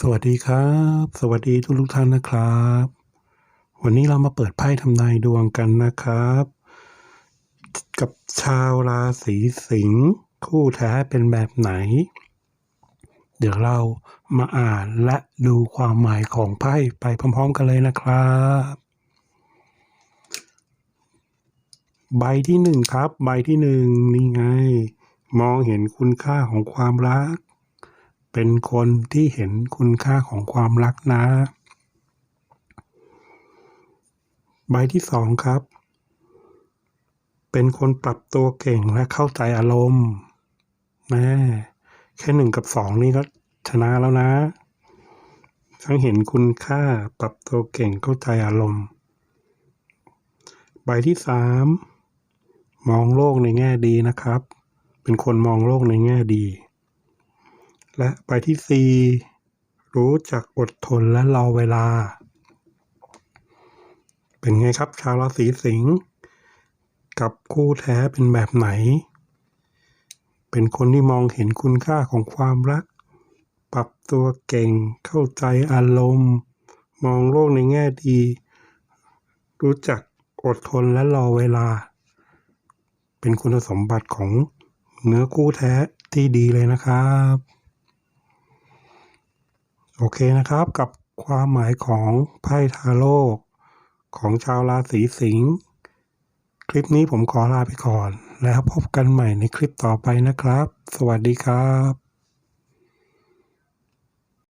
สวัสดีครับ สวัสดีทุกทุกท่านนะครับ วันนี้เรามาเปิดไพ่ทำนายดวงกันนะครับ กับชาวราศีสิงห์คู่แท้เป็นแบบไหน เดี๋ยวเรามาอ่านและดูความหมายของไพ่ไปพร้อมๆกันเลยนะครับ ใบที่หนึ่งครับ ใบที่หนึ่งนี่ไง มองเห็นคุณค่าของความรัก เป็นคนที่เห็นคุณค่าของความรักนะ ใบที่สองครับ เป็นคนปรับตัวเก่งและเข้าใจอารมณ์แม่แค่หนึ่งกับสองนี่ก็ชนะแล้วนะ ทั้งเห็นคุณค่าปรับตัวเก่งเข้าใจอารมณ์ ใบที่สามมองโลกในแง่ดีนะครับ เป็นคนมองโลกในแง่ดี และใบที่สี่รู้จักอดทนและรอเวลา เป็นไงครับ ชาวราศีสิงห์กับคู่แท้เป็นแบบไหน เป็นคนที่มองเห็นคุณค่าของความรัก ปรับตัวเก่งเข้าใจอารมณ์ มองโลกในแง่ดี รู้จักอดทนและรอเวลา เป็นคุณสมบัติของเนื้อคู่แท้ที่ดีเลยนะครับ โอเคนะครับกับความหมายของไพ่ทาโร่ของชาวราศีสิงห์คลิปนี้ผมขอลาไปก่อน แล้วพบกันใหม่ในคลิปต่อไปนะครับ สวัสดีครับ